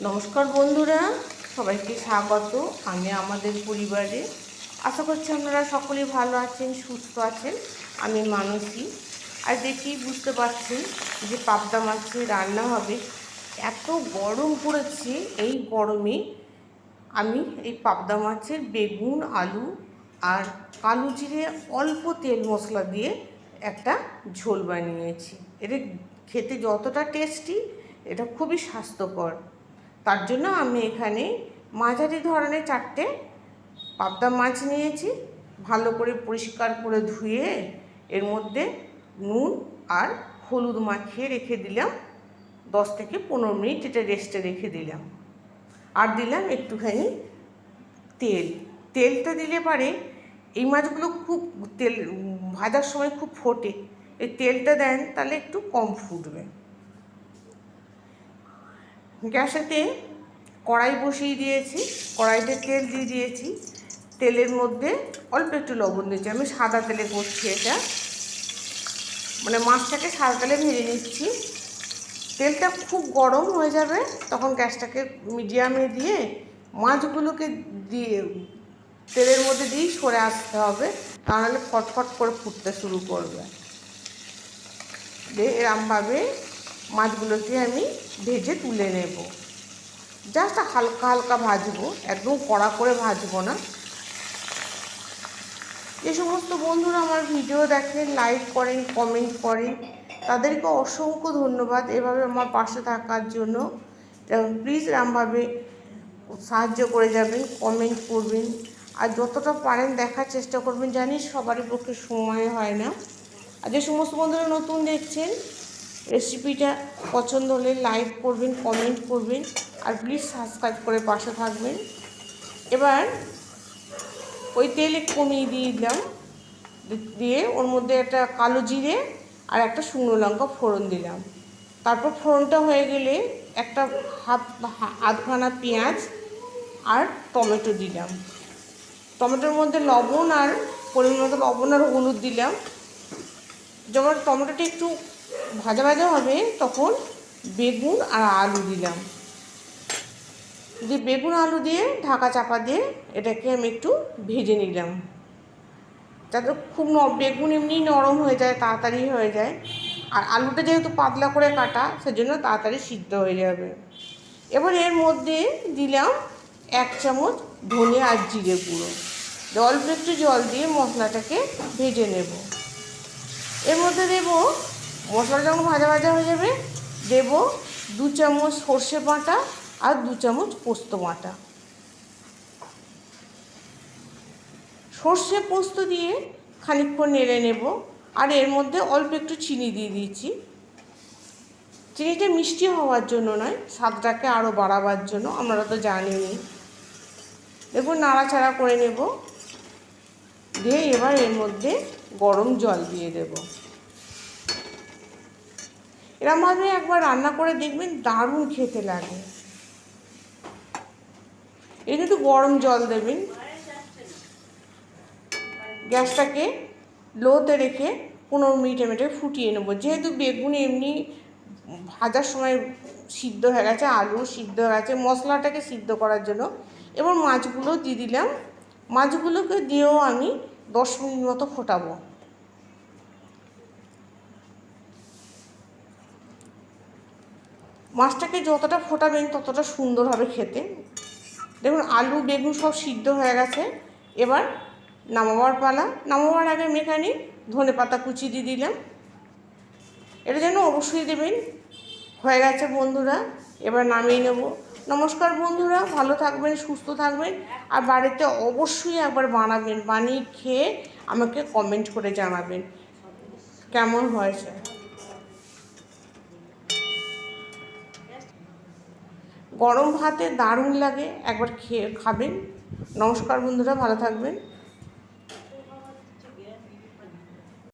নমস্কার বন্ধুরা, সবাইকে স্বাগত। আমি আমাদের পরিবারে। আশা করছি আপনারা সকলেই ভালো আছেন, সুস্থ আছেন। আমি মানসী। আর দেখি বুঝতে পারছেন যে পাবদা মাছের রান্না হবে। এত গরম পড়েছে, এই গরমে আমি এই পাবদা মাছের বেগুন, আলু আর কালো জিরে অল্প তেল মশলা দিয়ে একটা ঝোল বানিয়েছি। এটা খেতে যতটা টেস্টি, এটা খুবই স্বাস্থ্যকর। তার জন্য আমি এখানে মাঝারি ধরনের চারটে পাবদা মাছ নিয়েছি। ভালো করে পরিষ্কার করে ধুয়ে এর মধ্যে নুন আর হলুদ মাখিয়ে রেখে দিলাম। দশ থেকে পনেরো মিনিট এটা রেস্টে রেখে দিলাম। আর দিলাম একটুখানি তেল। তেলটা দিলে পারে এই মাছগুলো খুব তেল, ভাজার সময় খুব ফোটে। এই তেলটা দেন তাহলে একটু কম ফুটবে। গ্যাসেতে কড়াই বসিয়ে দিয়েছি, কড়াইতে তেল দিয়ে দিয়েছি। তেলের মধ্যে অল্প একটু লবণ দিয়েছি। আমি সাদা তেলে করছি এটা। মানে মাছটাকে সাদা তেলে ভেজে নিচ্ছি। তেলটা খুব গরম হয়ে যাবে, তখন গ্যাসটাকে মিডিয়ামে দিয়ে মাছগুলোকে দিয়ে তেলের মধ্যে দিয়েই সরে আসতে হবে। তাহলে ফটফট করে ফুটতে শুরু করবে। এরমভাবে মাছগুলোকে আমি ভেজে তুলে নেব। জাস্ট হালকা হালকা ভাজবো, একদম কড়া করে ভাজবো না। যে সমস্ত বন্ধুরা আমার ভিডিও দেখেন লাইক করেন কমেন্ট করেন, তাদেরকে অসংখ্য ধন্যবাদ এভাবে আমার পাশে থাকার জন্য। প্লিজ এরমভাবে সাহায্য করে যাবেন কমেন্ট করবেন। আর যতটা পারেন দেখার চেষ্টা করবেন, জানি সবারই পক্ষে সময় হয় না। আর যে সমস্ত বন্ধুরা নতুন দেখছেন রেসিপিটা পছন্দ হলে লাইক করবেন কমেন্ট করবেন, আর প্লিজ সাবস্ক্রাইব করে পাশে থাকবেন। এবার ওই তেলে কমিয়ে দিয়ে দিলাম। দিয়ে ওর মধ্যে একটা কালো জিরে আর একটা শুকনো লঙ্কা ফোড়ন দিলাম। তারপর ফোড়নটা হয়ে গেলে একটা হাফ আধখানা পেঁয়াজ আর টমেটো দিলাম। টমেটোর মধ্যে লবণ আর পরিমাণ মতো লবণ আর হলুদ দিলাম। যখন টমেটোটা একটু ভাজা ভাজা হবে, তখন বেগুন আর আলু দিলাম। দিয়ে বেগুন, আলু দিয়ে ঢাকা চাপা দিয়ে এটাকে আমি একটু ভেজে নিলাম। যাতে খুব বেগুন এমনি নরম হয়ে যায়, তাড়াতাড়ি হয়ে যায়। আর আলুটা যেহেতু পাতলা করে কাটা, সেজন্য তাড়াতাড়ি সিদ্ধ হয়ে যাবে। এবার এর মধ্যে দিলাম এক চামচ ধনে আর জিরে গুঁড়ো। অল্প একটু জল দিয়ে মশলাটাকে ভেজে নেব। এর মধ্যে দেব মশলা যখন ভাজা ভাজা হয়ে যাবে, দেব দু চামচ সর্ষে বাটা আর দু চামচ পোস্ত বাটা। সর্ষে পোস্ত দিয়ে খানিকক্ষণ নেড়ে নেব, আর এর মধ্যে অল্প একটু চিনি দিয়ে দিয়েছি। চিনিটা মিষ্টি হওয়ার জন্য নয়, স্বাদটাকে আরও বাড়াবার জন্য আপনারা তো জানেনই দেখুন, নাড়াচাড়া করে নেব। দিয়ে এবার এর মধ্যে গরম জল দিয়ে দেব। এরমভাবে একবার রান্না করে দেখবেন দারুণ খেতে লাগে। এটা একটু গরম জল দেবেন। গ্যাসটাকে লোতে রেখে পনেরো মিনিটে মিনিটে ফুটিয়ে নেব। যেহেতু বেগুন এমনি ভাজার সময় সিদ্ধ হয়ে গেছে, আলু সিদ্ধ হয়ে গেছে, মশলাটাকে সিদ্ধ করার জন্য এবার মাছগুলো দিয়ে দিলাম। মাছগুলোকে দিয়েও আমি দশ মিনিট মতো ফোটাবো। মাছটাকে যতটা ফোটাবেন ততটা সুন্দর হবে খেতে। দেখুন, আলু, বেগুন সব সিদ্ধ হয়ে গেছে। এবার নামাবার পালা। নামাবার আগে আমি এখানে ধনে পাতা কুচি দিয়ে দিলাম। এটা যেন অবশ্যই দেবেন। হয়ে গেছে বন্ধুরা, এবার নামিয়ে নেব। নমস্কার বন্ধুরা, ভালো থাকবেন, সুস্থ থাকবেন। আর বাড়িতে অবশ্যই একবার বানাবেন, বানিয়ে খেয়ে আমাকে কমেন্ট করে জানাবেন। কেমন হয়েছে? গরম ভাতে দারুণ লাগে একবার খেয়ে খাবেন। নমস্কার বন্ধুরা ভালো থাকবেন।